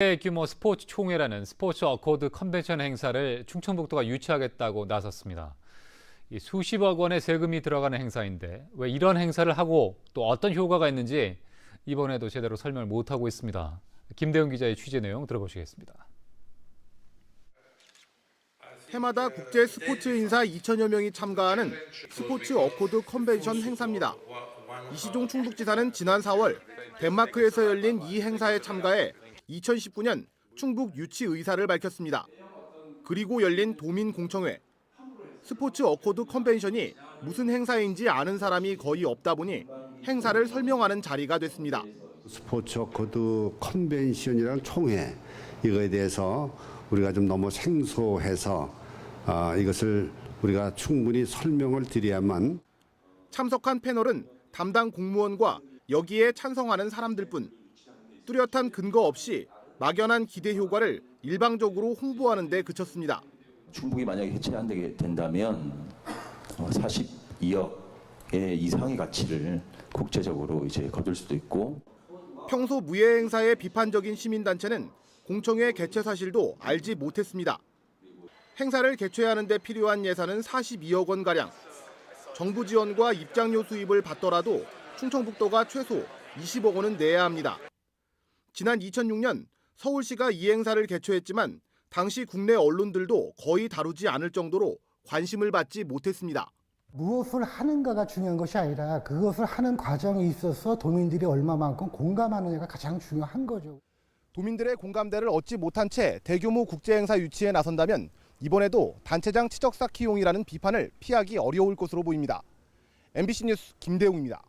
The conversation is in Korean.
대규모 스포츠 총회라는 스포츠 어코드 컨벤션 행사를 충청북도가 유치하겠다고 나섰습니다. 이 수십억 원의 세금이 들어가는 행사인데 왜 이런 행사를 하고 또 어떤 효과가 있는지 이번에도 제대로 설명을 못하고 있습니다. 김대웅 기자의 취재 내용 들어보시겠습니다. 해마다 국제 스포츠 인사 2천여 명이 참가하는 스포츠 어코드 컨벤션 행사입니다. 이시종 충북지사는 지난 4월 덴마크에서 열린 이 행사에 참가해 2019년 충북 유치 의사를 밝혔습니다. 그리고 열린 도민 공청회. 스포츠 어코드 컨벤션이 무슨 행사인지 아는 사람이 거의 없다 보니 행사를 설명하는 자리가 됐습니다. 스포츠 코드 컨벤션이라는 총회 이거에 대해서 우리가 좀 너무 생소해서 아, 이것을 우리가 충분히 설명을 드려야만 참석한 패널은 담당 공무원과 여기에 찬성하는 사람들뿐 뚜렷한 근거 없이 막연한 기대 효과를 일방적으로 홍보하는 데 그쳤습니다. 충북이 만약에 해체한다게 된다면 어, 42억의 이상의 가치를 국제적으로 이제 거둘 수도 있고 평소 무예 행사에 비판적인 시민단체는 공청회 개최 사실도 알지 못했습니다. 행사를 개최하는 데 필요한 예산은 42억 원 가량. 정부 지원과 입장료 수입을 받더라도 충청북도가 최소 20억 원은 내야 합니다. 지난 2006년 서울시가 이 행사를 개최했지만 당시 국내 언론들도 거의 다루지 않을 정도로 관심을 받지 못했습니다. 무엇을 하는가가 중요한 것이 아니라 그것을 하는 과정에 있어서 도민들이 얼마만큼 공감하느냐가 가장 중요한 거죠. 도민들의 공감대를 얻지 못한 채 대규모 국제 행사 유치에 나선다면 이번에도 단체장 치적 쌓기용이라는 비판을 피하기 어려울 것으로 보입니다. MBC 뉴스 김대웅입니다.